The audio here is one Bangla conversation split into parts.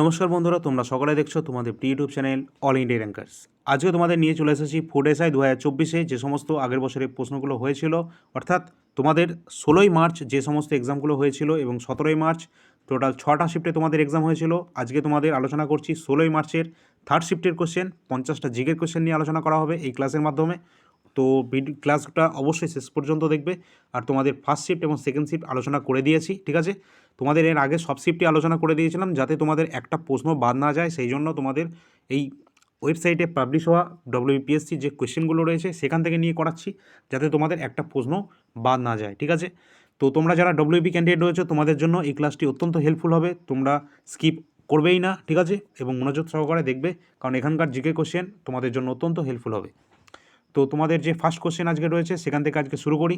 নমস্কার বন্ধুরা, তোমরা সকলে দেখছ তোমাদের pre YouTube channel all India rankers আজকে তোমাদের নিয়ে চলে এসেছি ফুড এসআই দু হাজার চব্বিশে যে সমস্ত আগের বছরের প্রশ্নগুলো হয়েছিল, অর্থাৎ তোমাদের ষোলোই মার্চ যে সমস্ত এক্সামগুলো হয়েছিল এবং সতেরোই মার্চ টোটাল ছটা শিফটে তোমাদের এক্সাম হয়েছিল। আজকে তোমাদের আলোচনা করছি ষোলোই মার্চের থার্ড শিফটের কোশ্চেন পঞ্চাশটা জিগের কোশ্চেন নিয়ে আলোচনা করা হবে এই ক্লাসের মাধ্যমে। তো ক্লাসটা অবশ্যই শেষ পর্যন্ত দেখবে। আর তোমাদের ফার্স্ট শিফট এবং সেকেন্ড শিফট আলোচনা করে দিয়েছি, ঠিক আছে? তোমাদের এর আগে সব শিফটই আলোচনা করে দিয়েছিলাম যাতে তোমাদের একটা প্রশ্ন বাদ না যায়। সেই জন্য তোমাদের এই ওয়েবসাইটে পাবলিশ হওয়া ডব্লিউপিএসসি যে কোয়েশ্চেনগুলো রয়েছে, সেখান থেকে নিয়ে করাচ্ছি যাতে তোমাদের একটা প্রশ্ন বাদ না যায়, ঠিক আছে? তো তোমরা যারা ডব্লিউপি ক্যান্ডিডেট রয়েছে, তোমাদের জন্য এই ক্লাসটি অত্যন্ত হেল্পফুল হবে। তোমরা স্কিপ করবেই না, ঠিক আছে? এবং মনোযোগ সহকারে দেখবে, কারণ এখানকার জিকে কোশ্চেন তোমাদের জন্য অত্যন্ত হেল্পফুল হবে। তো তোমাদের যে ফার্স্ট কোশ্চেন আজকে রয়েছে, সেখান থেকে আজকে শুরু করি।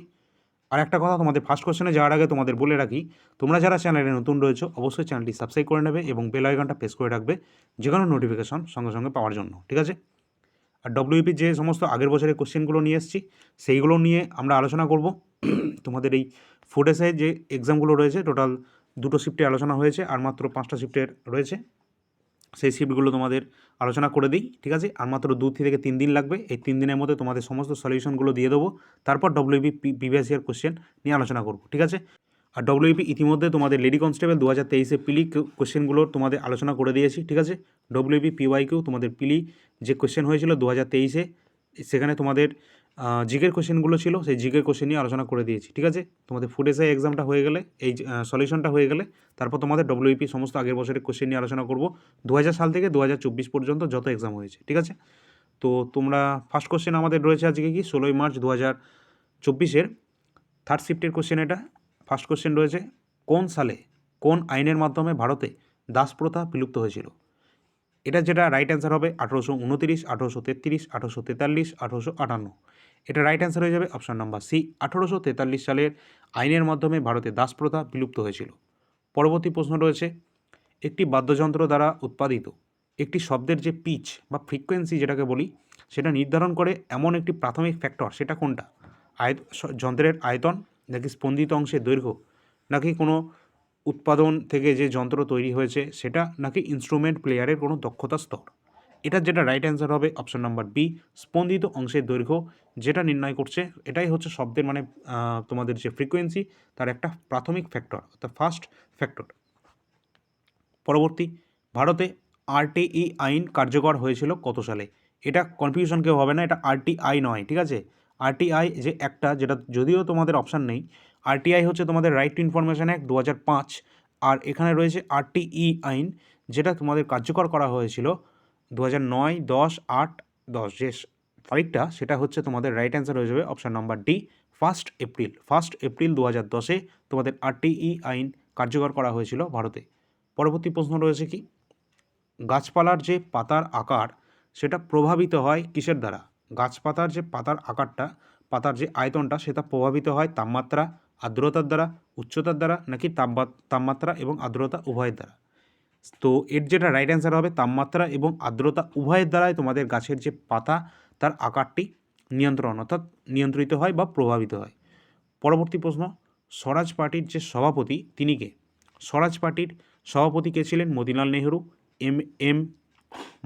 আর একটা কথা তোমাদের ফার্স্ট কোশ্চেনে যাওয়ার আগে তোমাদের বলে রাখি, তোমরা যারা চ্যানেলে নতুন রয়েছো, অবশ্যই চ্যানেলটি সাবস্ক্রাইব করে নেবে এবং বেল আইকনটা প্রেস করে রাখবে যে কোনো নোটিফিকেশন সঙ্গে সঙ্গে পাওয়ার জন্য, ঠিক আছে? আর ডব্লিউপি যে সমস্ত আগের বছরের কোশ্চেনগুলো নিয়ে এসেছি, সেইগুলো নিয়ে আমরা আলোচনা করব। তোমাদের এই ফুডেসে যে এক্সামগুলো রয়েছে টোটাল দুটো শিফটে আলোচনা হয়েছে, আর মাত্র পাঁচটা শিফটের রয়েছে। সেই শিফটগুলো তোমাদের আলোচনা করে দিই, ঠিক আছে? আর মাত্র দু থেকে তিন দিন লাগবে। এই তিন দিনের মধ্যে তোমাদের সমস্ত সলিউশনগুলো দিয়ে দেবো। তারপর ডব্লিউপি প্রিভিয়াস ইয়ার কোশ্চেন নিয়ে আলোচনা করব, ঠিক আছে? আর ডব্লিউপি ইতিমধ্যে তোমাদের লেডি কনস্টেবল দু হাজার তেইশে পিলি কোশ্চেনগুলোর তোমাদের আলোচনা করে দিয়েছি, ঠিক আছে? ডব্লিউপি পিওয়াইকিউ তোমাদের পিলি যে কোশ্চেন হয়েছিল দু হাজার তেইশে, সেখানে তোমাদের জিকের কোশ্চেনগুলো ছিল, সেই জিকের কোশ্চেন নিয়ে আলোচনা করে দিয়েছি, ঠিক আছে? তোমাদের ফুড এসআই এক্সামটা হয়ে গেলে, এই সলিউশনটা হয়ে গেলে, তারপর তোমাদের ডব্লিউপি সমস্ত আগের বছরের কোশ্চেন নিয়ে আলোচনা করব। দু হাজার সাল থেকে দুহাজার চব্বিশ পর্যন্ত যত এক্সাম হয়েছে, ঠিক আছে? তো তোমরা ফার্স্ট কোশ্চেন আমাদের রয়েছে আজকে কি? ষোলোই মার্চ দু হাজার চব্বিশের থার্ড শিফটের কোশ্চেন এটা। ফার্স্ট কোশ্চেন রয়েছে, কোন সালে কোন আইনের মাধ্যমে ভারতে দাস প্রথা বিলুপ্ত হয়েছিল? এটা যেটা রাইট অ্যান্সার হবে আঠেরোশো উনতিরিশ, আঠেরোশো তেত্রিশ, আঠেরোশো তেতাল্লিশ, আঠেরোশো আটান্ন। এটা রাইট অ্যান্সার হয়ে যাবে অপশান নাম্বার সি আঠেরোশো তেতাল্লিশ সালের আইনের মাধ্যমে ভারতে দাস প্রথা বিলুপ্ত হয়েছিল। পরবর্তী প্রশ্ন রয়েছে, একটি বাদ্যযন্ত্র দ্বারা উৎপাদিত একটি শব্দের যে পিচ বা ফ্রিকোয়েন্সি যেটাকে বলি, সেটা নির্ধারণ করে এমন একটি প্রাথমিক ফ্যাক্টর সেটা কোনটা? আয় যন্ত্রের আয়তন, নাকি স্পন্দিত অংশের দৈর্ঘ্য, নাকি কোনো উৎপাদন থেকে যে যন্ত্র তৈরি হয়েছে, সেটা নাকি ইনস্ট্রুমেন্ট প্লেয়ারের কোনো দক্ষতা স্তর? এটার যেটা রাইট অ্যান্সার হবে অপশন নাম্বার বি স্পন্দিত অংশের দৈর্ঘ্য, যেটা নির্ণয় করছে, এটাই হচ্ছে শব্দের মানে তোমাদের যে ফ্রিকোয়েন্সি তার একটা প্রাথমিক ফ্যাক্টর অর্থাৎ ফার্স্ট ফ্যাক্টর পরবর্তী, ভারতে আরটিই আইন কার্যকর হয়েছিল কত সালে? এটা কনফিউশন কেউ হবে না, এটা আরটিআই নয়, ঠিক আছে? আরটিআই যে একটা, যেটা যদিও তোমাদের অপশান নেই আরটিআই হচ্ছে তোমাদের রাইট টু ইনফরমেশন অ্যাক্ট দু পাঁচ। আর এখানে রয়েছে আরটিই আইন, যেটা তোমাদের কার্যকর করা হয়েছিল দু হাজার নয়, দশ, আট, দশ। যে তারিখটা, সেটা হচ্ছে তোমাদের রাইট অ্যান্সার হয়ে যাবে option number D first April first April দু হাজার দশে তোমাদের আরটিই আইন কার্যকর করা হয়েছিল ভারতে। পরবর্তী প্রশ্ন রয়েছে কি? গাছপালার যে পাতার আকার, সেটা প্রভাবিত হয় কিসের দ্বারা? গাছপাতার যে পাতার আকারটা, পাতার যে আয়তনটা, সেটা প্রভাবিত হয় তাপমাত্রা আর্দ্রতার দ্বারা, উচ্চতার দ্বারা নাকি তাপমাত্রা এবং আর্দ্রতা উভয়ের দ্বারা? তো এর যেটা রাইট অ্যান্সার হবে তাপমাত্রা এবং আর্দ্রতা উভয়ের দ্বারাই তোমাদের গাছের যে পাতা, তার আকারটি নিয়ন্ত্রণ অর্থাৎ নিয়ন্ত্রিত হয় বা প্রভাবিত হয়। পরবর্তী প্রশ্ন, স্বরাজ পার্টির যে সভাপতি, তিনি কে? স্বরাজ পার্টির সভাপতি কে ছিলেন? মতিলাল নেহরু, এম এম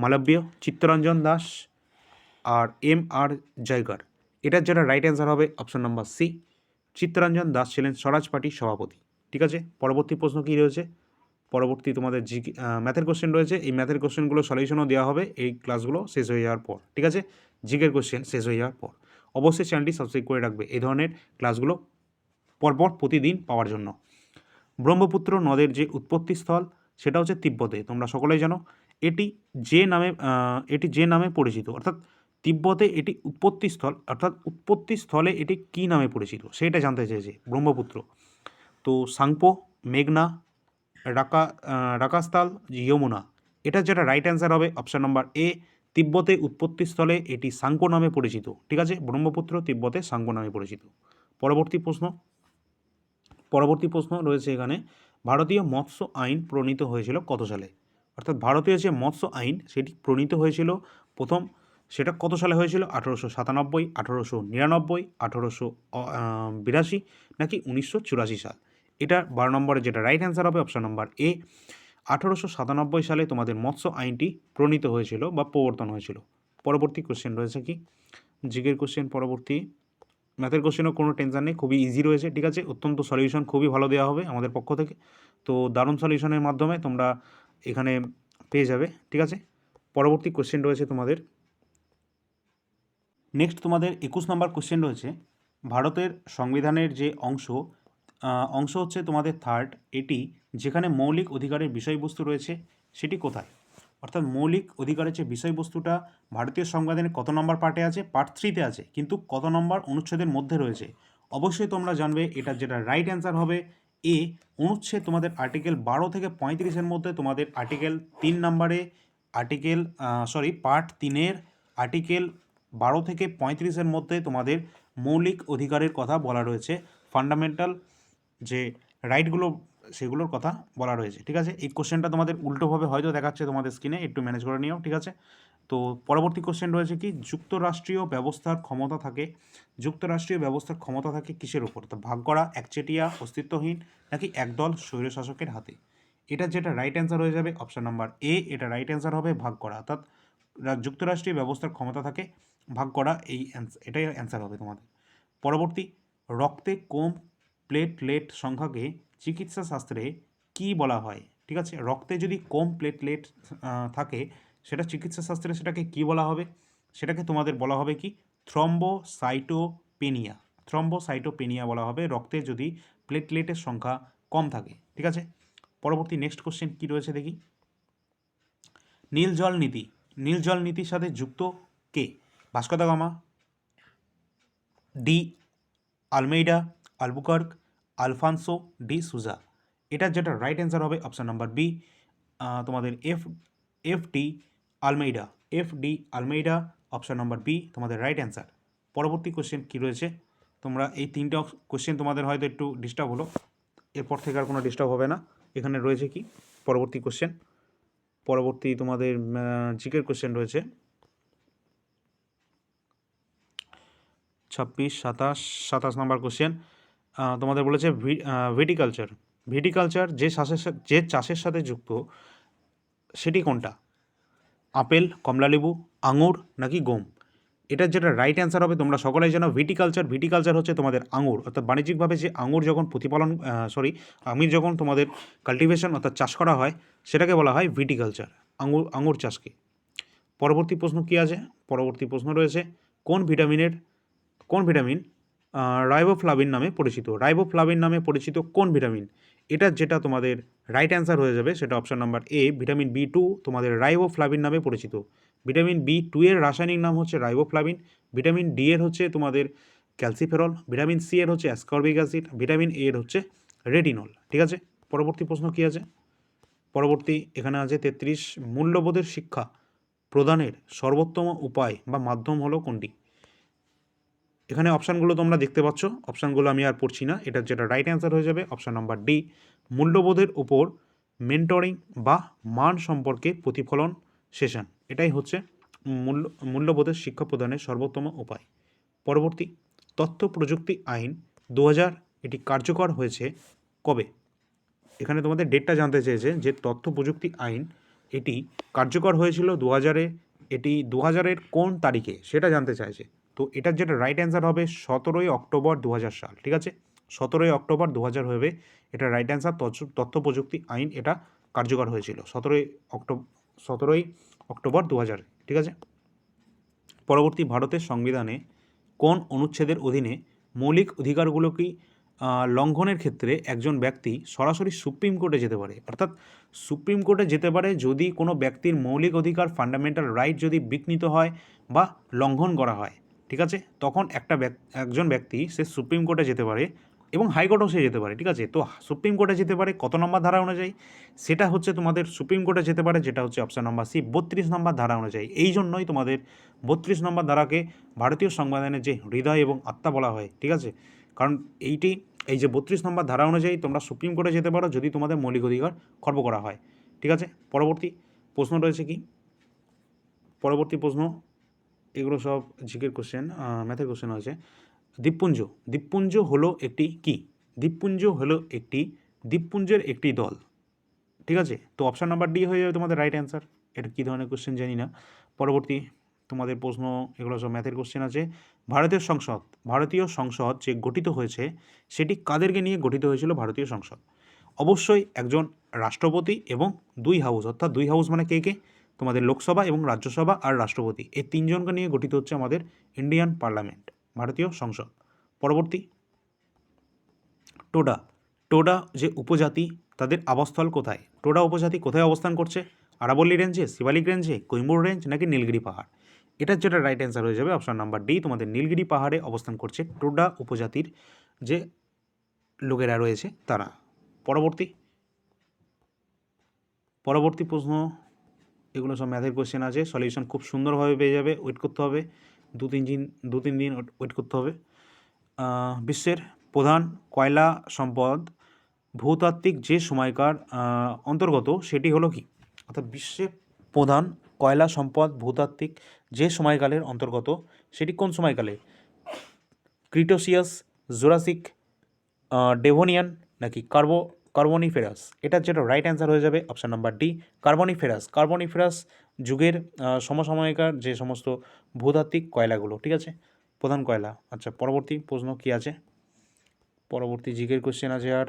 মালব্য, চিত্তরঞ্জন দাস আর এম আর জয়গর এটার যেটা রাইট অ্যান্সার হবে option number C Chittaranjan Das ছিলেন স্বরাজ পার্টির সভাপতি। ঠিক আছে? পরবর্তী প্রশ্ন কী রয়েছে? পরবর্তী তোমাদের জি ম্যাথের কোশ্চেন রয়েছে। এই ম্যাথের কোশ্চেনগুলো সলিউশনও দেওয়া হবে। এই ক্লাসগুলো শেষ হয়ে যাওয়ার পর। ঠিক আছে? জিকের কোশ্চেন শেষ হয়ে যাওয়ার পর। অবশ্যই চ্যানেলটি সাবস্ক্রাইব করে রাখবে এই ধরনের ক্লাসগুলো পরপর প্রতিদিন পাওয়ার জন্য। ব্রহ্মপুত্র নদের যে উৎপত্তিস্থল সেটা হচ্ছে তিব্বতে। তোমরা সকলেই জানো। এটি যে নামে এটি যে নামে পরিচিত। অর্থাৎ তিব্বতে এটি উৎপত্তিস্থল, অর্থাৎ উৎপত্তিস্থলে এটি কী নামে পরিচিত? সেটা জানতে চেয়েছে, ব্রহ্মপুত্র। তো সাংপো, মেঘনা, রাকা রাকাস্তাল, যমুনা। এটার যেটা রাইট অ্যান্সার হবে অপশান নম্বর এ তিব্বতে উৎপত্তিস্থলে এটি সাংপো নামে পরিচিত। ঠিক আছে? ব্রহ্মপুত্র তিব্বতে সাংপো নামে পরিচিত। পরবর্তী প্রশ্ন। পরবর্তী প্রশ্ন রয়েছে এখানে, ভারতীয় মৎস্য আইন প্রণীত হয়েছিল কত সালে? অর্থাৎ ভারতীয় যে মৎস্য আইন, সেটি প্রণীত হয়েছিল প্রথম সেটা কত সালে হয়েছিল? আঠেরোশো সাতানব্বই, আঠেরোশো নিরানব্বই, আঠেরোশো বিরাশি নাকি উনিশশো চুরাশি সাল? এটা বারো নম্বরে যেটা রাইট অ্যান্সার হবে অপশান নম্বর এ আঠারোশো সাতানব্বই সালে তোমাদের মৎস্য আইনটি প্রণীত হয়েছিল বা প্রবর্তন হয়েছিল। পরবর্তী কোশ্চেন রয়েছে কি? জিগের কোশ্চেন পরবর্তী ম্যাথের কোশ্চেনও কোনো টেনশন নেই, খুবই ইজি রয়েছে, ঠিক আছে? অত্যন্ত সলিউশন খুবই ভালো দেওয়া হবে আমাদের পক্ষ থেকে। তো দারুণ সলিউশনের মাধ্যমে তোমরা এখানে পেয়ে যাবে, ঠিক আছে? পরবর্তী কোশ্চেন রয়েছে তোমাদের নেক্সট তোমাদের একুশ নম্বর কোশ্চেন রয়েছে। ভারতের সংবিধানের যে অংশ অংশ হচ্ছে তোমাদের থার্ড এটি যেখানে মৌলিক অধিকারের বিষয়বস্তু রয়েছে, সেটি কোথায়? অর্থাৎ মৌলিক অধিকারের যে বিষয়বস্তুটা ভারতীয় সংবিধানের কত নম্বর পার্টে আছে? পার্ট থ্রিতে আছে। কিন্তু কত নম্বর অনুচ্ছেদের মধ্যে রয়েছে? অবশ্যই তোমরা জানবে, এটা যেটা রাইট অ্যান্সার হবে, এ, অনুচ্ছেদ তোমাদের আর্টিকেল বারো থেকে পঁয়ত্রিশের মধ্যে তোমাদের আর্টিকেল তিন নম্বরে আর্টিকেল সরি পার্ট তিনের আর্টিকেল বারো থেকে পঁয়ত্রিশের মধ্যে তোমাদের মৌলিক অধিকারের কথা বলা রয়েছে ফান্ডামেন্টাল যে রাইটগুলো সেগুলোর কথা বলা রয়েছে, ঠিক আছে? এই কোশ্চেনটা তোমাদের উল্টোভাবে হয়তো দেখাচ্ছে তোমাদের স্ক্রিনে একটু ম্যানেজ করে নিও, ঠিক আছে? তো পরবর্তী কোশ্চেন রয়েছে কি? যুক্তরাষ্ট্রীয় ব্যবস্থার ক্ষমতা থাকে, যুক্তরাষ্ট্রীয় ব্যবস্থার ক্ষমতা থাকে কিসের উপর? তো ভাগ করা, একচেটিয়া, অস্তিত্বহীন, নাকি একদল স্বৈরশাসকের হাতে? এটা যেটা রাইট অ্যান্সার হয়ে যাবে অপশান নাম্বার এ এটা রাইট অ্যান্সার হবে, ভাগ করা। অর্থাৎ যুক্তরাষ্ট্রীয় ব্যবস্থার ক্ষমতা থাকে ভাগ করা এই এটাই অ্যান্সার হবে তোমাদের। পরবর্তী, রক্তে কম প্লেটলেট সংখ্যাকে চিকিৎসা শাস্ত্রে কি বলা হয়? ঠিক আছে? রক্তে যদি কম প্লেটলেট থাকে, সেটা চিকিৎসা শাস্ত্রে সেটাকে কি বলা হবে? সেটাকে তোমাদের বলা হবে কি? থ্রম্বোসাইটোপেনিয়া। থ্রম্বোসাইটোপেনিয়া বলা হবে রক্তে যদি প্লেটলেটের সংখ্যা কম থাকে। ঠিক আছে? পরবর্তী নেক্সট কোশ্চেন কি রয়েছে দেখি? নীল জল নীতি। নীল জল নীতির সাথে যুক্ত কে? Vasco da Gama de Almeida Albuquerque Alfonso de Souza এটার যেটা রাইট অ্যান্সার হবে অপশান নাম্বার বি তোমাদের F F de Almeida F de Almeida option number B তোমাদের রাইট অ্যান্সার পরবর্তী কোশ্চেন কী রয়েছে? তোমরা এই তিনটা কোশ্চেন তোমাদের হয়তো একটু ডিস্টার্ব হলো। এরপর থেকে আর কোনো ডিস্টার্ব হবে না। এখানে রয়েছে কি? পরবর্তী কোশ্চেন পরবর্তী তোমাদের জিকের কোশ্চেন রয়েছে। ছাব্বিশ, সাতাশ সাতাশ নম্বর কোশ্চেন তোমাদের বলেছে ভিটিকালচার। ভিটিকালচার যে চাষের যে চাষের সাথে যুক্ত, সেটি কোনটা? আপেল, কমলালেবু, আঙুর নাকি গম? এটার যেটা রাইট অ্যান্সার হবে, তোমরা সকলেই জানো, ভিটিকালচার ভিটিকালচার হচ্ছে তোমাদের আঙুর। অর্থাৎ বাণিজ্যিকভাবে যে আঙুর যখন প্রতিপালন সরি আমির যখন তোমাদের কাল্টিভেশন অর্থাৎ চাষ করা হয়, সেটাকে বলা হয় ভিটিকালচার, আঙুর আঙুর চাষকে। পরবর্তী প্রশ্ন কী আছে? পরবর্তী প্রশ্ন রয়েছে, কোন ভিটামিনের কোন ভিটামিন? রাইবোফ্লাভিন নামে পরিচিত। রাইবোফ্লাভিন নামে পরিচিত কোন ভিটামিন? এটা যেটা তোমাদের রাইট অ্যান্সার হয়ে যাবে, সেটা option number A vitamin B two তোমাদের রাইবোফ্লাভিন নামে পরিচিত। ভিটামিন বি টু এর রাসায়নিক নাম হচ্ছে রাইবোফ্লাভিন ভিটামিন ডি এর হচ্ছে তোমাদের ক্যালসিফেরল ভিটামিন সি এর হচ্ছে অ্যাসকর্বিক অ্যাসিড ভিটামিন এ এর হচ্ছে রেটিনল ঠিক আছে? পরবর্তী প্রশ্ন কী আছে? পরবর্তী এখানে আছে তেত্রিশ, মূল্যবোধের শিক্ষা প্রদানের সর্বোত্তম উপায় বা মাধ্যম হলো কোনটি? এখানে অপশানগুলো তোমরা দেখতে পাচ্ছ। অপশানগুলো আমি আর পড়ছি না। এটার যেটা রাইট অ্যান্সার হয়ে যাবে অপশান নাম্বার ডি মূল্যবোধের উপর মেন্টরিং বা মান সম্পর্কে প্রতিফলন সেশন এটাই হচ্ছে মূল্য, মূল্যবোধের শিক্ষা প্রদানের সর্বোত্তম উপায়। পরবর্তী, তথ্য প্রযুক্তি আইন দু হাজার এটি কার্যকর হয়েছে কবে? এখানে তোমাদের ডেটটা জানতে চেয়েছে যে তথ্য প্রযুক্তি আইন এটি কার্যকর হয়েছিল দু হাজারে এটি দু হাজারের কোন তারিখে? সেটা জানতে চাইছে। তো এটার যেটা রাইট অ্যান্সার হবে সতেরোই অক্টোবর দু হাজার সাল, ঠিক আছে? সতেরোই অক্টোবর দু হাজার হবে, এটা রাইট অ্যান্সার তথ্য প্রযুক্তি, আইন এটা কার্যকর হয়েছিল। সতেরোই অক্টোবর সতেরোই অক্টোবর দু হাজার ঠিক আছে? পরবর্তী ভারতের সংবিধানে কোন অনুচ্ছেদের অধীনে মৌলিক অধিকারগুলোকে লঙ্ঘনের ক্ষেত্রে একজন ব্যক্তি সরাসরি সুপ্রিম কোর্টে যেতে পারে? অর্থাৎ সুপ্রিম কোর্টে যেতে পারে যদি কোনো ব্যক্তির মৌলিক অধিকার ফান্ডামেন্টাল রাইট যদি বিঘ্নিত হয় বা লঙ্ঘন করা হয়। ঠিক আছে? তখন একটা একজন ব্যক্তি সে সুপ্রিম কোর্টে যেতে পারে এবং হাইকোর্টেও সে যেতে পারে, ঠিক আছে? তো সুপ্রিম কোর্টে যেতে পারে কত নম্বর ধারা অনুযায়ী? সেটা হচ্ছে তোমাদের সুপ্রিম কোর্টে যেতে পারে, যেটা হচ্ছে অপশান নাম্বার সি বত্রিশ নম্বর ধারা অনুযায়ী। এই জন্যই তোমাদের বত্রিশ নম্বর ধারাকে ভারতীয় সংবিধানের যে হৃদয় এবং আত্মা বলা হয়, ঠিক আছে? কারণ এইটি, এই যে বত্রিশ নম্বর ধারা অনুযায়ী তোমরা সুপ্রিম কোর্টে যেতে পারো যদি তোমাদের মৌলিক অধিকার খর্ব করা হয়, ঠিক আছে? পরবর্তী প্রশ্ন রয়েছে কি? পরবর্তী প্রশ্ন এগুলো সব জিকের কোশ্চেন ম্যাথের কোশ্চেন হয়েছে। দ্বীপপুঞ্জ দ্বীপপুঞ্জ হলো একটি কি? দ্বীপপুঞ্জ হলো একটি, দ্বীপপুঞ্জের একটি দল। ঠিক আছে? তো অপশান নাম্বার ডি হয়ে যাবে তোমাদের রাইট অ্যান্সার এটা কী ধরনের কোশ্চেন জানি না। পরবর্তী তোমাদের প্রশ্ন, এগুলো সব ম্যাথের কোশ্চেন আছে। ভারতীয় সংসদ ভারতীয় সংসদ যে গঠিত হয়েছে, সেটি কাদেরকে নিয়ে গঠিত হয়েছিল ভারতীয় সংসদ? অবশ্যই একজন রাষ্ট্রপতি এবং দুই হাউস অর্থাৎ দুই হাউস মানে কে কে? তোমাদের লোকসভা এবং রাজ্যসভা আর রাষ্ট্রপতি। এই তিনজনকে নিয়ে গঠিত হচ্ছে আমাদের ইন্ডিয়ান পার্লামেন্ট ভারতীয় সংসদ। পরবর্তী। টোডা। টোডা যে উপজাতি, তাদের আবাসস্থল কোথায়? টোডা উপজাতি কোথায় অবস্থান করছে? আরাবল্লী রেঞ্জে শিবালিক রেঞ্জে কৈমুর রেঞ্জ নাকি নীলগিরি পাহাড়? এটার যেটা রাইট অ্যান্সার হয়ে যাবে অপশন নাম্বার ডি তোমাদের নীলগিরি পাহাড়ে অবস্থান করছে টোডা উপজাতির যে লোকেরা রয়েছে তারা। পরবর্তী। পরবর্তী প্রশ্ন এগুলো সব ম্যাথের কোশ্চেন আছে। সলিউশন খুব সুন্দরভাবে পেয়ে যাবে। ওয়েট করতে হবে। দু তিন দিন, দু তিন দিন ওয়েট করতে হবে। বিশ্বের প্রধান কয়লা সম্পদ, ভূতাত্ত্বিক যে সময়কার অন্তর্গত, সেটি হলো কি? অর্থাৎ বিশ্বের প্রধান কয়লা সম্পদ, ভূতাত্ত্বিক যে সময়কালের অন্তর্গত, সেটি কোন সময়কালে? ক্রিটোসিয়াস জোরাসিক ডেভোনিয়ান নাকি কার্বো কার্বনিফেরাস। এটার যেটা রাইট অ্যান্সার হয়ে যাবে option number D Carboniferous. Carboniferous যুগের সমসাময়িকার যে সমস্ত ভূতাত্ত্বিক কয়লাগুলো, ঠিক আছে? প্রধান কয়লা। আচ্ছা পরবর্তী প্রশ্ন কী আছে? পরবর্তী জিকের কোশ্চেন আছে আর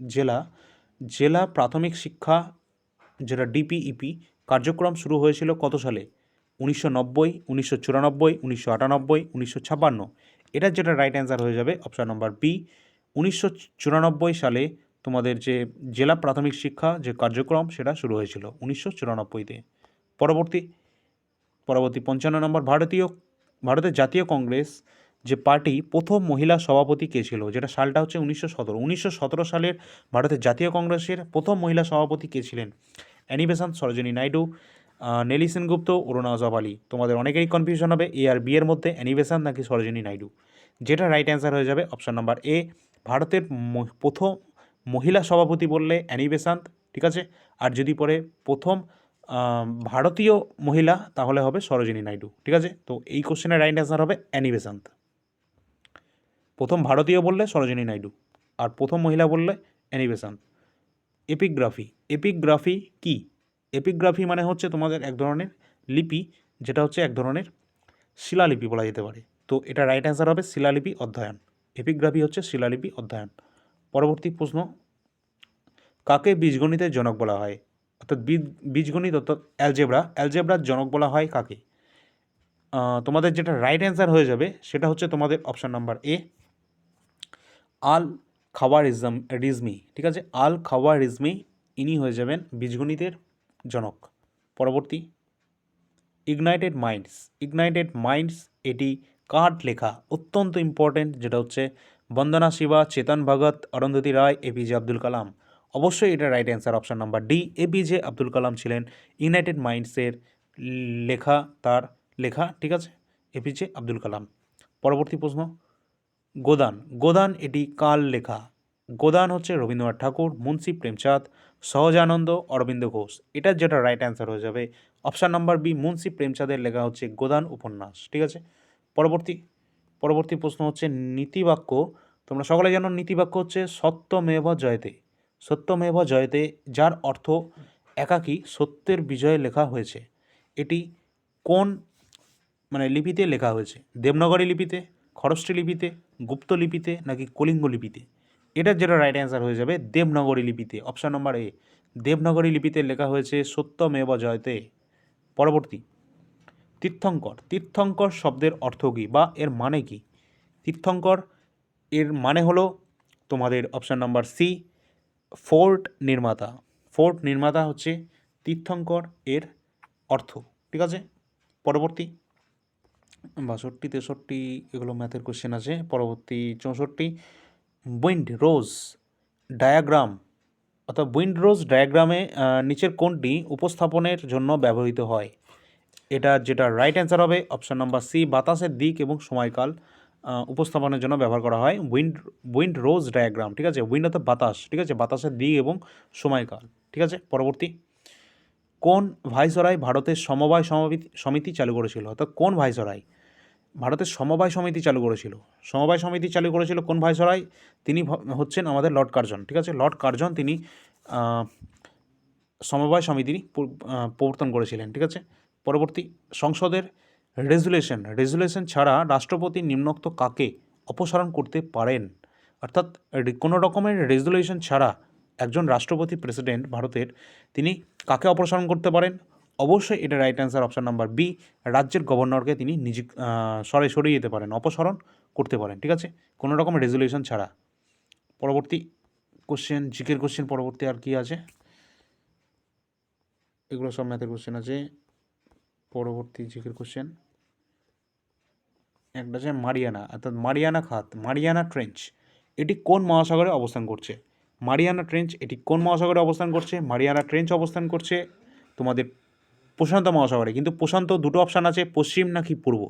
জেলা। জেলা প্রাথমিক শিক্ষা, যেটা ডিপিইপি কার্যক্রম শুরু হয়েছিল কত সালে? উনিশশো নব্বই, উনিশশো চুরানব্বই, উনিশশো আটানব্বই, উনিশশো ছাপ্পান্ন। এটার যেটা রাইট অ্যান্সার হয়ে যাবে অপশান নম্বর বি উনিশশো চুরানব্বই সালে তোমাদের যে জেলা প্রাথমিক শিক্ষা যে কার্যক্রম, সেটা শুরু হয়েছিল উনিশশো চুরানব্বইতে। পরবর্তী পরবর্তী পঞ্চান্ন নম্বর ভারতীয়, ভারতের জাতীয় কংগ্রেস যে পার্টি, প্রথম মহিলা সভাপতি কে ছিল, যেটা সালটা হচ্ছে উনিশশো সতেরো। উনিশশো সতেরো সালের ভারতের জাতীয় কংগ্রেসের প্রথম মহিলা সভাপতি কে ছিলেন? Annie Besant Sarojini Naidu Nellie Sengupta, Aruna Asaf Ali. তোমাদের অনেকেরই কনফিউশন হবে এ আর বি এর মধ্যে অ্যানি বেসান্ত নাকি সরোজিনী নাইডু। যেটা রাইট অ্যান্সার হয়ে যাবে অপশান নাম্বার এ ভারতের প্রথম মহিলা সভাপতি বললে, অ্যানি বেসান্ত, ঠিক আছে? আর যদি পরে প্রথম ভারতীয় মহিলা, তাহলে হবে সরোজিনী নাইডু, ঠিক আছে? তো এই কোশ্চেনের রাইট অ্যান্সার হবে অ্যানি বেসান্ত। প্রথম ভারতীয় বললে সরোজিনী নাইডু, আর প্রথম মহিলা বললে অ্যানি বেসান্ত। এপিগ্রাফি এপিগ্রাফি কি? এপিগ্রাফি মানে হচ্ছে তোমাদের এক ধরনের লিপি, যেটা হচ্ছে এক ধরনের শিলালিপি বলা যেতে পারে। তো এটা রাইট অ্যান্সার হবে শিলালিপি অধ্যয়ন। এপিগ্রাফি হচ্ছে শিলালিপি অধ্যয়ন। পরবর্তী প্রশ্ন, কাকে বীজগণিতের জনক বলা হয়? অর্থাৎ বীজ- বীজগণিত অর্থাৎ অ্যালজেব্রা অ্যালজেব্রার জনক বলা হয় কাকে? তোমাদের যেটা রাইট অ্যান্সার হয়ে যাবে, সেটা হচ্ছে তোমাদের option number A al Khwarizmi রিজমি ঠিক আছে? আল খাওয়া রিজমি ইনি হয়ে যাবেন বীজগণিতের জনক। পরবর্তী, ইগনাইটেড মাইন্ডস। ইগনাইটেড মাইন্ডস, এটি কার লেখা অত্যন্ত ইম্পর্টেন্ট যেটা হচ্ছে বন্দনা শিবা, চেতন ভগত, অরুন্ধতী রায় এপিজে আব্দুল কালাম। অবশ্যই এটা right answer option number D APJ Abdul Kalam ছিলেন ইউনাইটেড মাইন্ডসের লেখা, তার লেখা, ঠিক আছে? এপিজে আব্দুল কালাম। পরবর্তী প্রশ্ন, গোদান। গোদান এটি কাল লেখা? গোদান হচ্ছে রবীন্দ্রনাথ ঠাকুর, মুন্সি প্রেমচাঁদ, সহজানন্দ, অরবিন্দ ঘোষ। এটার যেটা রাইট অ্যান্সার হয়ে যাবে। অপশান নাম্বার বি মুন্সি প্রেমচাঁদের লেখা হচ্ছে গোদান উপন্যাস, ঠিক আছে? পরবর্তী পরবর্তী প্রশ্ন হচ্ছে নীতিবাক্য। তোমরা সকলে জানো নীতিবাক্য হচ্ছে সত্যমেভ জয়তে। সত্যমেভ জয়তে, যার অর্থ একাকী সত্যের বিজয়ে লেখা হয়েছে। এটি কোন মানে লিপিতে লেখা হয়েছে? দেবনগরী লিপিতে খরষ্ঠী লিপিতে, গুপ্ত লিপিতে নাকি কলিঙ্গ লিপিতে? এটার যেটা রাইট অ্যান্সার হয়ে যাবে দেবনগরী লিপিতে। অপশান নম্বর এ দেবনগরী লিপিতে লেখা হয়েছে সত্যমেব জয়তে। পরবর্তী তীর্থঙ্কর। তীর্থঙ্কর শব্দের অর্থ কী বা এর মানে কি? তীর্থঙ্কর, এর মানে হলো তোমাদের অপশান নাম্বার সি ফোর্ট নির্মাতা। ফোর্ট নির্মাতা হচ্ছে তীর্থঙ্কর এর অর্থ, ঠিক আছে? পরবর্তী, বাষট্টি, তেষট্টি, এগুলো ম্যাথের কোশ্চেন আছে। পরবর্তী, চৌষট্টি উইন্ড রোজ ডায়াগ্রাম অর্থাৎ উইন্ড রোজ ডায়াগ্রামে নিচের কোনটি উপস্থাপনের জন্য ব্যবহৃত হয়। এটা যেটা রাইট অ্যান্সার হবে অপশান নাম্বার সি বাতাসের দিক এবং সময়কাল উপস্থাপনের জন্য ব্যবহার করা হয়। উইন্ড উইন্ড রোজ ডায়াগ্রাম ঠিক আছে? উইন্ড অর্থাৎ বাতাস, ঠিক আছে? বাতাসের দিক এবং সময়কাল, ঠিক আছে? পরবর্তী, কোন ভাইসরাই ভারতের সমবায় সমিতি সমিতি চালু করেছিল? অর্থাৎ কোন ভাইসরাই ভারতের সমবায় সমিতি চালু করেছিল। সমবায় সমিতি চালু করেছিল কোন ভাইসরাই তিনি হচ্ছেন আমাদের লর্ড কার্জন, ঠিক আছে? লর্ড কার্জন তিনি সমবায় সমিতির প্রবর্তন করেছিলেন, ঠিক আছে? পরবর্তী সংসদের রেজুলেশন। রেজুলেশন ছাড়া রাষ্ট্রপতি নিম্নোক্ত কাকে অপসারণ করতে পারেন? অর্থাৎ কোনো রকমের রেজুলেশন ছাড়া একজন রাষ্ট্রপতি প্রেসিডেন্ট ভারতের তিনি কাকে অপসারণ করতে পারেন? অবশ্যই এটা right answer option number B রাজ্যের গভর্নরকে তিনি নিজ সরে সরিয়ে যেতে পারেন, অপসারণ করতে পারেন, ঠিক আছে? কোনো রকম রেজুলেশন ছাড়া। পরবর্তী কোশ্চেন জিকের কোশ্চেন পরবর্তী আর কি আছে? এগুলো সব ম্যাথের কোশ্চেন আছে। পরবর্তী জিকের কোশ্চেন একটা আছে মারিয়ানা, অর্থাৎ মারিয়ানা খাত, মারিয়ানা ট্রেঞ্চ এটি কোন মহাসাগরে অবস্থান করছে? মারিয়ানা ট্রেঞ্চ এটি কোন মহাসাগরে অবস্থান করছে? মারিয়ানা ট্রেঞ্চ অবস্থান করছে তোমাদের প্রশান্ত মহাসাগরে। কিন্তু প্রশান্ত দুটো অপশান আছে, পশ্চিম নাকি পূর্ব?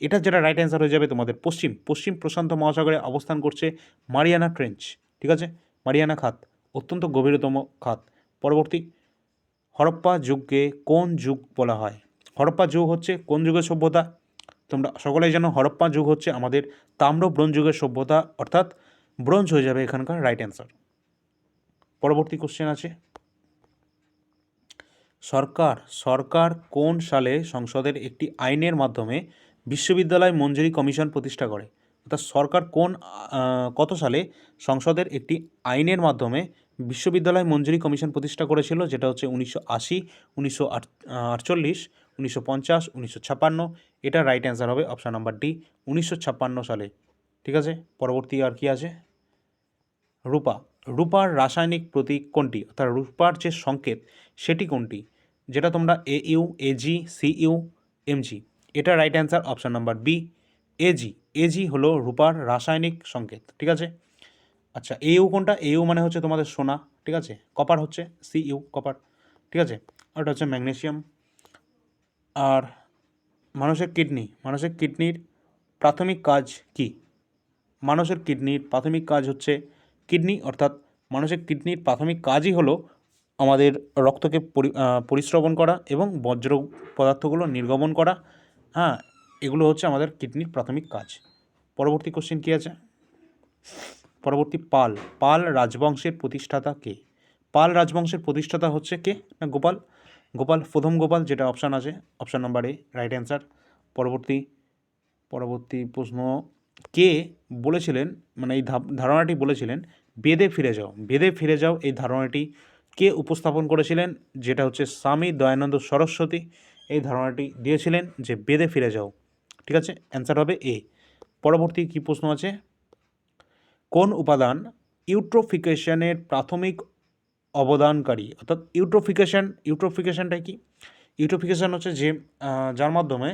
এটা যেটা রাইট অ্যান্সার হয়ে যাবে তোমাদের, পশ্চিম পশ্চিম প্রশান্ত মহাসাগরে অবস্থান করছে মারিয়ানা ট্রেঞ্চ ঠিক আছে? মারিয়ানা খাত, অত্যন্ত গভীরতম খাত। পরবর্তী, হরপ্পা যুগকে কোন যুগ বলা হয়? হরপ্পা যুগ হচ্ছে কোন যুগের সভ্যতা? তোমরা সকলেই জানো হরপ্পা যুগ হচ্ছে আমাদের তাম্র ব্রোঞ্জ যুগের সভ্যতা, অর্থাৎ ব্রোঞ্জ হয়ে যাবে এখানকার রাইট অ্যান্সার পরবর্তী কোশ্চেন আছে। সরকার সরকার কোন সালে সংসদের একটি আইনের মাধ্যমে বিশ্ববিদ্যালয় মঞ্জুরি কমিশন প্রতিষ্ঠা করে? অর্থাৎ সরকার কোন কত সালে সংসদের একটি আইনের মাধ্যমে বিশ্ববিদ্যালয় মঞ্জুরি কমিশন প্রতিষ্ঠা করেছিল? যেটা হচ্ছে উনিশশো আশি, উনিশশো আটচল্লিশ উনিশশো পঞ্চাশ, উনিশশো এটা রাইট অ্যান্সার হবে অপশান নাম্বার ডি উনিশশো ছাপ্পান্ন সালে। ঠিক আছে? পরবর্তী আর কি আছে? রূপা। রূপার রাসায়নিক প্রতীক কোনটি? অর্থাৎ রূপার যে সংকেত, সেটি কোনটি? যেটা তোমরা A U AG C U MG এটা right answer option number B AG AG হলো রূপার রাসায়নিক সংকেত। ঠিক আছে? আচ্ছা এ ইউ কোনটা? এ ইউ মানে হচ্ছে তোমাদের সোনা। ঠিক আছে? কপার হচ্ছে সি ইউ কপার। ঠিক আছে? আর হচ্ছে ম্যাগনেসিয়াম। আর মানুষের কিডনি মানুষের কিডনির প্রাথমিক কাজ কি? মানুষের কিডনির প্রাথমিক কাজ হচ্ছে কিডনি অর্থাৎ মানুষের কিডনির প্রাথমিক কাজই হলো আমাদের রক্তকে পরি আহ, পরিস্রবণ করা এবং বজ্র পদার্থগুলো নির্গমন করা। হ্যাঁ এগুলো হচ্ছে আমাদের কিডনির প্রাথমিক কাজ। পরবর্তী কোশ্চেন কী আছে? পরবর্তী পাল পাল রাজবংশের প্রতিষ্ঠাতা কে? পাল রাজবংশের প্রতিষ্ঠাতা হচ্ছে কে? না গোপাল? গোপাল, প্রথম গোপাল, যেটা অপশান আছে option number A right answer পরবর্তী পরবর্তী প্রশ্ন, কে বলেছিলেন মানে এই ধারণাটি বলেছিলেন, বেদে ফিরে যাও, বেদে ফিরে যাও, এই ধারণাটি কে উপস্থাপন করেছিলেন, যেটা হচ্ছে স্বামী দয়ানন্দ সরস্বতী, এই ধারণাটি দিয়েছিলেন যে বেদে ফিরে যাও। ঠিক আছে? অ্যান্সার হবে এ পরবর্তী কী প্রশ্ন আছে? কোন উপাদান ইউট্রোফিকেশনের প্রাথমিক অবদানকারী। অর্থাৎ ইউট্রোফিকেশন ইউট্রোফিকেশনটা কি? ইউট্রোফিকেশন হচ্ছে যে যার মাধ্যমে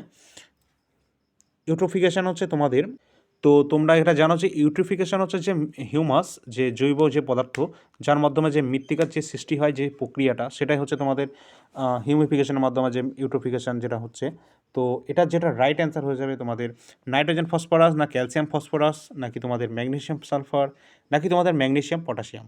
ইউট্রোফিকেশন হচ্ছে তোমাদের। তো তোমরা এটা জানো যে, ইউট্রিফিকেশান হচ্ছে যে হিউমাস, যে জৈব যে পদার্থ, যার মাধ্যমে যে মৃত্তিকার যে সৃষ্টি হয়, যে প্রক্রিয়াটা, সেটাই হচ্ছে তোমাদের হিউমিফিকেশানের মাধ্যমে যে ইউট্রোফিকেশান যেটা হচ্ছে। তো এটা যেটা রাইট অ্যান্সার হয়ে যাবে তোমাদের নাইট্রোজেন ফসফরাস না ক্যালসিয়াম ফসফরাস নাকি তোমাদের ম্যাগনেসিয়াম সালফার নাকি তোমাদের ম্যাগনেশিয়াম পটাশিয়াম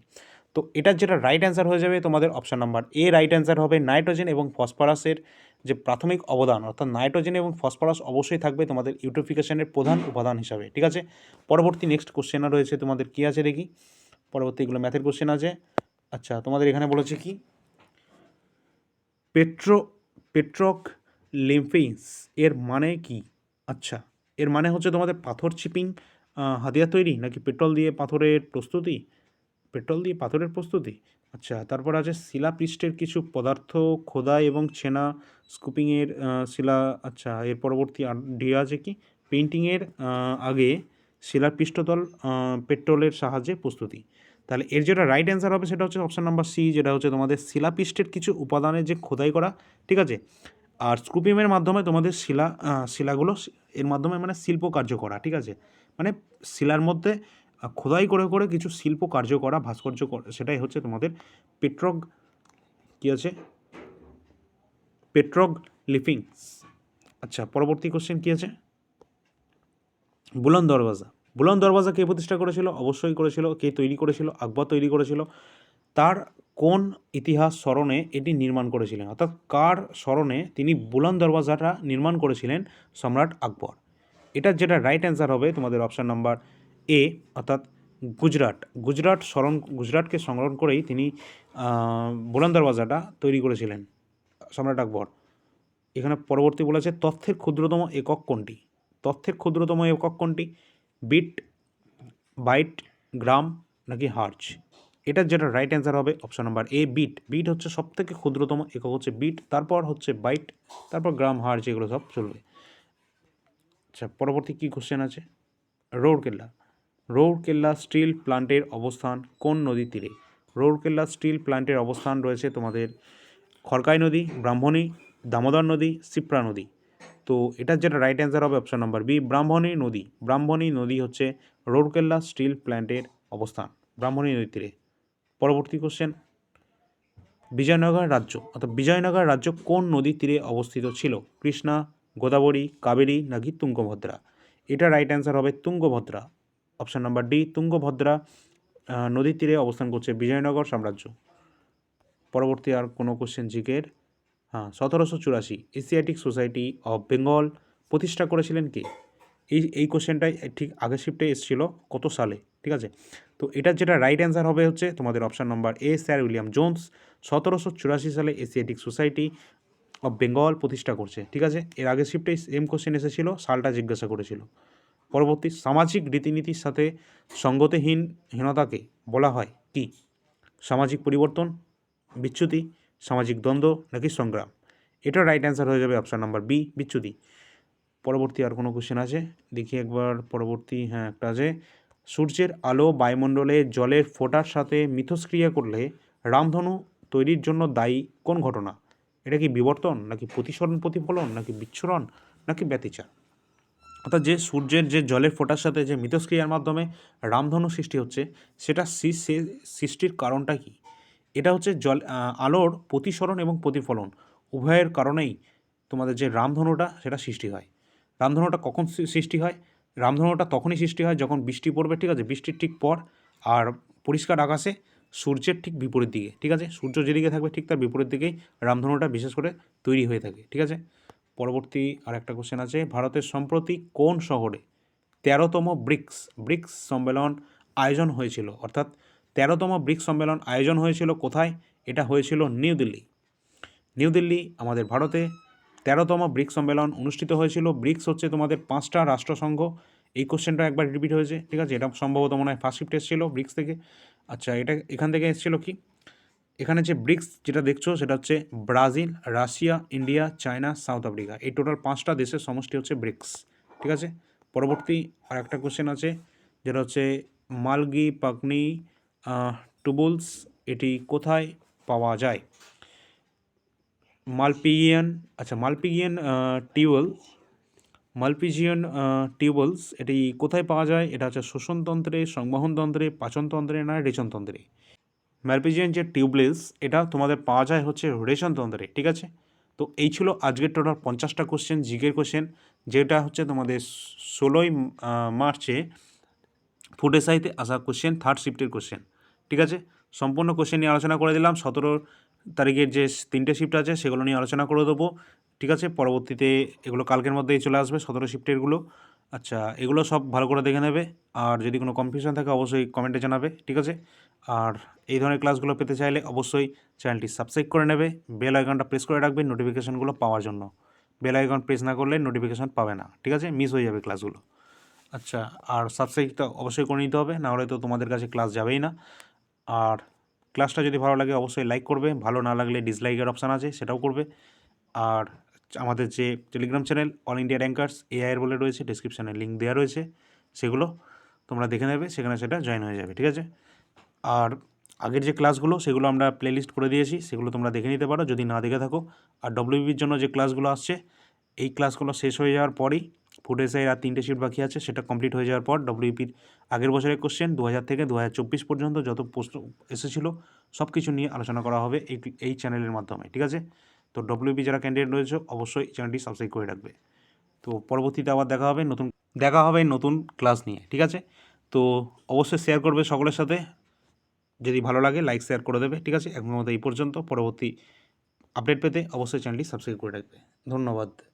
তো এটার যেটা রাইট অ্যান্সার হয়ে যাবে তোমাদের option number A right answer হবে নাইট্রোজেন এবং ফসফরাসের যে প্রাথমিক অবদান, অর্থাৎ নাইট্রোজেন এবং ফসফরাস অবশ্যই থাকবে তোমাদের ইউট্রোফিকেশনের প্রধান উপাদান হিসাবে, ঠিক আছে? পরবর্তী নেক্সট কোশ্চেনও রয়েছে তোমাদের কী আছে দেখি? পরবর্তী এগুলো ম্যাথের কোশ্চেন আছে। আচ্ছা তোমাদের এখানে বলেছে কি? পেট্রো, পেট্রক লিম্ফিন্স এর মানে কি? আচ্ছা এর মানে হচ্ছে তোমাদের পাথর চিপিং হাতিয়ার তৈরি নাকি পেট্রোল দিয়ে পাথরের প্রস্তুতি? পেট্রোল দিয়ে পাথরের প্রস্তুতি? আচ্ছা তারপর আছে শিলাপৃষ্ঠের কিছু পদার্থ, খোদাই এবং ছেনা স্কুপিংয়ের শিলা আচ্ছা এর পরবর্তী আর ডি আছে কি? পেন্টিংয়ের আগে শিলার পৃষ্ঠতল পেট্রোলের সাহায্যে প্রস্তুতি। তাহলে এর যেটা রাইট অ্যান্সার হবে সেটা হচ্ছে অপশান নাম্বার সি যেটা হচ্ছে তোমাদের শিলাপৃষ্ঠের কিছু উপাদানের যে খোদাই করা, ঠিক আছে? আর স্কুপিংয়ের মাধ্যমে তোমাদের শিলা শিলাগুলো, এর মাধ্যমে মানে শিল্প কার্য করা, ঠিক আছে? মানে শিলার মধ্যে খোদাই করে করে কিছু শিল্প কার্য করা, ভাস্কর্য করা, সেটাই হচ্ছে তোমাদের পেট্রগ, কী আছে? পেট্রগ লিফিংস। আচ্ছা পরবর্তী কোশ্চেন কী আছে? বুলন দরওয়াজা। বুলন দরওয়াজা কে প্রতিষ্ঠা করেছিল? অবশ্যই করেছিল। কে তৈরি করেছিল? আকবর তৈরি করেছিল। তার কোন ইতিহাস স্মরণে এটি নির্মাণ করেছিলেন? অর্থাৎ কার স্মরণে তিনি বুলন দরওয়াজাটা নির্মাণ করেছিলেন? সম্রাট আকবর। এটার যেটা রাইট অ্যান্সার হবে তোমাদের অপশান নাম্বার এ অর্থাৎ গুজরাট। গুজরাট স্মরণ গুজরাটকে সংরক্ষণ করেই তিনি আহ, বুলন্দ দরওয়াজাটা তৈরি করেছিলেন সম্রাট আকবর। এখানে পরবর্তী বলেছে তথ্যের ক্ষুদ্রতম একক কোনটি? তথ্যের ক্ষুদ্রতম একক কোনটি? বিট বাইট গ্রাম নাকি হার্জ? এটার যেটা রাইট অ্যান্সার হবে option number A bit. Bit হচ্ছে সব থেকে ক্ষুদ্রতম একক হচ্ছে বিট তারপর হচ্ছে বাইট তারপর গ্রাম হার্জ এগুলো সব চলবে। আচ্ছা পরবর্তী কী কোশ্চেন আছে? রৌরকেল্লা রৌরকেল্লা স্টিল প্লান্টের অবস্থান কোন নদীর তীরে? রৌরকেল্লা স্টিল প্লান্টের অবস্থান রয়েছে তোমাদের খড়কাই নদী, ব্রাহ্মণী, দামোদর নদী সিপ্রা নদী। তো এটার যেটা রাইট অ্যান্সার হবে অপশন নম্বর বি ব্রাহ্মণী নদী। ব্রাহ্মণী নদী হচ্ছে রৌরকেল্লা স্টিল প্ল্যান্টের অবস্থান, ব্রাহ্মণী নদীর তীরে। পরবর্তী কোশ্চেন বিজয়নগর রাজ্য। অর্থাৎ বিজয়নগর রাজ্য কোন নদীর তীরে অবস্থিত ছিল? কৃষ্ণা, গোদাবরী, কাবেরী নাকি তুঙ্গভদ্রা? এটা রাইট অ্যান্সার হবে Tungabhadra. Option number D, Tungabhadra নদীর তীরে অবস্থান করছে বিজয়নগর সাম্রাজ্য। পরবর্তী আর কোনো কোশ্চেন জিকের হ্যাঁ সতেরোশো চুরাশি এশিয়াটিক সোসাইটি অফ বেঙ্গল প্রতিষ্ঠা করেছিলেন কে? এই এই কোশ্চেনটাই ঠিক আগের শিফটে এসেছিল কত সালে, ঠিক আছে? তো এটার যেটা রাইট অ্যান্সার হবে হচ্ছে তোমাদের option number A Sir William Jones সতেরোশো চুরাশি সালে এশিয়াটিক সোসাইটি অফ বেঙ্গল প্রতিষ্ঠা করছে, ঠিক আছে? এর আগের শিফটে সেম কোশ্চেন এসেছিল, সালটা জিজ্ঞাসা করেছিল। পরবর্তী সামাজিক রীতিনীতির সাথে সঙ্গতিহীন হীনতাকে বলা হয় কি? সামাজিক পরিবর্তন, বিচ্যুতি, সামাজিক দ্বন্দ্ব নাকি সংগ্রাম? এটা রাইট অ্যান্সার হয়ে যাবে অপশান নাম্বার বি বিচ্যুতি। পরবর্তী আর কোনো কোশ্চেন আছে? দেখি একবার পরবর্তী হ্যাঁ একটা আছে। সূর্যের আলো বায়ুমণ্ডলে জলের ফোটার সাথে মিথস্ক্রিয়া করলে রামধনু তৈরির জন্য দায়ী কোন ঘটনা? এটা কি বিবর্তন, নাকি প্রতিসরণ প্রতিফলন, নাকি বিচ্ছুরণ, নাকি ব্যতিচার? অর্থাৎ যে সূর্যের যে জলের ফোঁটার সাথে যে মিথস্ক্রিয়ার মাধ্যমে রামধনু সৃষ্টি হচ্ছে, সেটা সৃষ্টির কারণটা কি? এটা হচ্ছে জল আলোর প্রতিসরণ এবং প্রতিফলন। উভয়ের কারণেই তোমাদের যে রামধনুটা, সেটা সৃষ্টি হয়। রামধনুটা কখন সৃষ্টি হয়? রামধনুটা তখনই সৃষ্টি হয় যখন বৃষ্টি পড়বে, ঠিক আছে? বৃষ্টির ঠিক পর আর পরিষ্কার আকাশে সূর্যের ঠিক বিপরীত দিকে, ঠিক আছে? সূর্য যেদিকে থাকবে, ঠিক তার বিপরীত দিকেই রামধনুটা বিশেষ করে তৈরি হয়ে থাকে, ঠিক আছে? পরবর্তী আর একটা কোশ্চেন আছে, ভারতের সম্প্রতি কোন শহরে তেরোতম ব্রিক্স ব্রিক্স সম্মেলন আয়োজন হয়েছিল? অর্থাৎ তেরোতম ব্রিক্স সম্মেলন আয়োজন হয়েছিল কোথায়? এটা হয়েছিল নিউ দিল্লি। নিউ দিল্লি আমাদের ভারতে তেরোতম ব্রিক্স সম্মেলন অনুষ্ঠিত হয়েছিল। ব্রিক্স হচ্ছে তোমাদের পাঁচটা রাষ্ট্রসংঘ। এই কোশ্চেনটা একবার রিপিট হয়েছে, ঠিক আছে? এটা সম্ভবত মনে হয় ফার্স্ট শিফট এসেছিল ব্রিক্স থেকে। আচ্ছা এটা এখান থেকে এসেছিল কি? এখানে যে ব্রিক্স যেটা দেখছ, সেটা হচ্ছে Brazil, Russia, India, China, South Africa. এই টোটাল পাঁচটা দেশের সমষ্টি হচ্ছে ব্রিক্স। ঠিক আছে? পরবর্তী আর একটা কোশ্চেন আছে, যেটা হচ্ছে মালগি পাকনি টুবুলস, এটি কোথায় পাওয়া যায়? মালপিগিয়ান আচ্ছা মালপিগিয়ান টিউবওয়েল মালপিজিয়ান টিউবওয়েলস, এটি কোথায় পাওয়া যায়? এটা হচ্ছে শোষণতন্ত্রে সংবহনতন্ত্রে পাচনতন্ত্রে না রেচনতন্ত্রে ম্যালপিজিয়ান যে টিউবলেস এটা তোমাদের পাওয়া যায় হচ্ছে রেশনতন্ত্রে ঠিক আছে? তো এই ছিল আজকের টোটাল পঞ্চাশটা কোশ্চেন জিকের কোশ্চেন যেটা হচ্ছে তোমাদের ষোলোই মার্চে ফুড এসআইতে আসা কোশ্চেন থার্ড শিফটের কোশ্চেন ঠিক আছে? সম্পূর্ণ কোশ্চেন নিয়ে আলোচনা করে দিলাম, সতেরো তারিখের যে তিনটে শিফট আছে, সেগুলো নিয়ে আলোচনা করে দেবো, ঠিক আছে? পরবর্তীতে এগুলো কালকের মধ্যেই চলে আসবে, সতেরো শিফটেরগুলো আচ্ছা এগুলো সব ভালো করে দেখে নেবে, আর যদি কোনো কনফিউশন থাকে, অবশ্যই কমেন্টে জানাবে, ঠিক আছে? আর এই ধরনের ক্লাসগুলো পেতে চাইলে অবশ্যই চ্যানেলটি সাবস্ক্রাইব করে নেবে, বেল আইকনটা প্রেস করে রাখবে নোটিফিকেশানগুলো পাওয়ার জন্য। বেল আইকন প্রেস না করলে নোটিফিকেশন পাবে না, ঠিক আছে? মিস হয়ে যাবে ক্লাসগুলো। আচ্ছা আর সাবস্ক্রাইবটা অবশ্যই করে নিতে হবে নাহলে তো তোমাদের কাছে ক্লাস যাবেই না। আর ক্লাসটা যদি ভালো লাগে অবশ্যই লাইক করবে, ভালো না লাগলে ডিসলাইকের অপশান আছে, সেটাও করবে। আর আমাদের যে Telegram channel all India rankers এআইয়ের বলে রয়েছে, ডিসক্রিপশানে লিঙ্ক দেওয়া রয়েছে, সেগুলো তোমরা দেখে নেবে, সেখানে সেটা জয়েন হয়ে যাবে, ঠিক আছে? আর আগের যে ক্লাসগুলো, সেগুলো আমরা প্লেলিস্ট করে দিয়েছি, সেগুলো তোমরা দেখে নিতে পারো। যদি না দেখে থাকো, আর ডব্লিউবির জন্য যে ক্লাসগুলো আসছে, এই ক্লাসগুলো শেষ হয়ে যাওয়ার পরই ফুড এসআই আর তিনটে শিট বাকি আছে, সেটা কমপ্লিট হয়ে যাওয়ার পর ডব্লিউপির আগের বছরের কোশ্চেন দু হাজার থেকে দু হাজার চব্বিশ পর্যন্ত যত প্রশ্ন এসেছিল সব কিছু নিয়ে আলোচনা করা হবে এই এই চ্যানেলের মাধ্যমে, ঠিক আছে? তো ডব্লিউপি যারা ক্যান্ডিডেট রয়েছে, অবশ্যই চ্যানেলটি সাবস্ক্রাইব করে রাখবে। তো পরবর্তীতে আবার দেখা হবে নতুন, দেখা হবে নতুন ক্লাস নিয়ে, ঠিক আছে? তো অবশ্যই শেয়ার করবে সকলের সাথে। যদি ভালো লাগে লাইক শেয়ার করে দেবে, ঠিক আছে? এখন মতো এই পর্যন্ত। পরবর্তী আপডেট পেতে অবশ্যই চ্যানেলটি সাবস্ক্রাইব করে রাখবে। ধন্যবাদ।